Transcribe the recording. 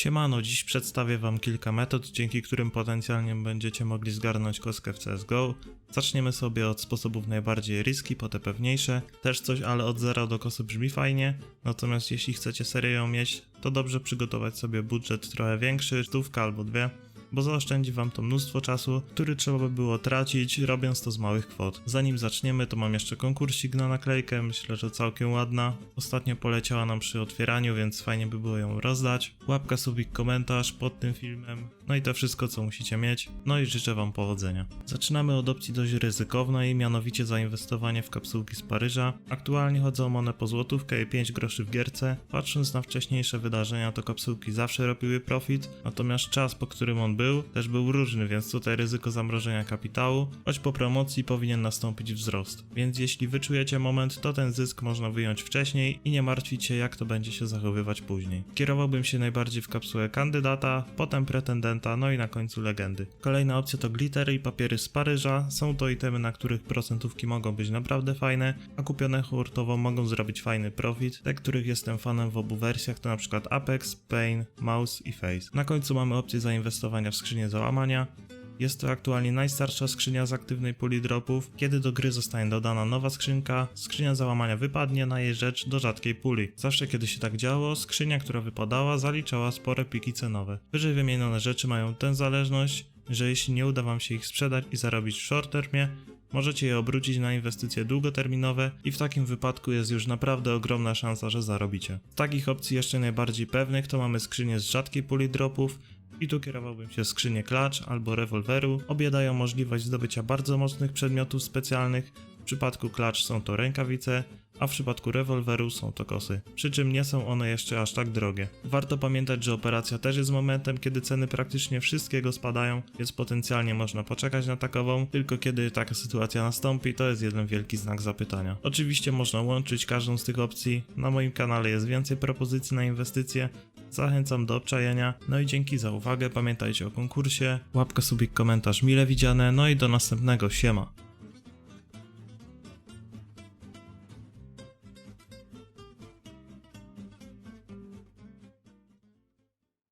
Siemano, dziś przedstawię Wam kilka metod, dzięki którym potencjalnie będziecie mogli zgarnąć kostkę w CSGO. Zaczniemy sobie od sposobów najbardziej risky, po te pewniejsze. Też coś, ale od zera do kosy brzmi fajnie. Natomiast jeśli chcecie serię mieć, to dobrze przygotować sobie budżet trochę większy, stówka albo dwie bo zaoszczędzi wam to mnóstwo czasu, który trzeba by było tracić, robiąc to z małych kwot. Zanim zaczniemy, to mam jeszcze konkursik na naklejkę, myślę, że całkiem ładna. Ostatnio poleciała nam przy otwieraniu, więc fajnie by było ją rozdać. Łapka, subik, komentarz pod tym filmem, no i to wszystko, co musicie mieć. No i życzę wam powodzenia. Zaczynamy od opcji dość ryzykownej, mianowicie zainwestowanie w kapsułki z Paryża. Aktualnie chodzą one po złotówkę i 5 groszy w gierce. Patrząc na wcześniejsze wydarzenia, to kapsułki zawsze robiły profit, natomiast czas, po którym on był, też był różny, więc tutaj ryzyko zamrożenia kapitału, choć po promocji powinien nastąpić wzrost. Więc jeśli wyczujecie moment, to ten zysk można wyjąć wcześniej i nie martwić się, jak to będzie się zachowywać później. Kierowałbym się najbardziej w kapsułę kandydata, potem pretendenta, no i na końcu legendy. Kolejna opcja to glittery i papiery z Paryża. Są to itemy, na których procentówki mogą być naprawdę fajne, a kupione hurtowo mogą zrobić fajny profit. Te, których jestem fanem w obu wersjach to przykład Apex, Pain, Mouse i Face. Na końcu mamy opcję zainwestowania w skrzynię załamania. Jest to aktualnie najstarsza skrzynia z aktywnej puli dropów. Kiedy do gry zostanie dodana nowa skrzynka, skrzynia załamania wypadnie na jej rzecz do rzadkiej puli. Zawsze kiedy się tak działo, skrzynia, która wypadała, zaliczała spore piki cenowe. Wyżej wymienione rzeczy mają tę zależność, że jeśli nie uda wam się ich sprzedać i zarobić w short termie, możecie je obrócić na inwestycje długoterminowe i w takim wypadku jest już naprawdę ogromna szansa, że zarobicie. Z takich opcji jeszcze najbardziej pewnych to mamy skrzynię z rzadkiej puli dropów, i tu kierowałbym się w skrzynię klacz albo rewolweru. Obie dają możliwość zdobycia bardzo mocnych przedmiotów specjalnych. W przypadku klacz są to rękawice, a w przypadku rewolweru są to kosy. Przy czym nie są one jeszcze aż tak drogie. Warto pamiętać, że operacja też jest momentem, kiedy ceny praktycznie wszystkiego spadają, więc potencjalnie można poczekać na takową, tylko kiedy taka sytuacja nastąpi, to jest jeden wielki znak zapytania. Oczywiście można łączyć każdą z tych opcji. Na moim kanale jest więcej propozycji na inwestycje, Zachęcam do obczajenia. No i dzięki za uwagę. Pamiętajcie o konkursie. Łapka, subik, komentarz mile widziane. No i do następnego. Siema.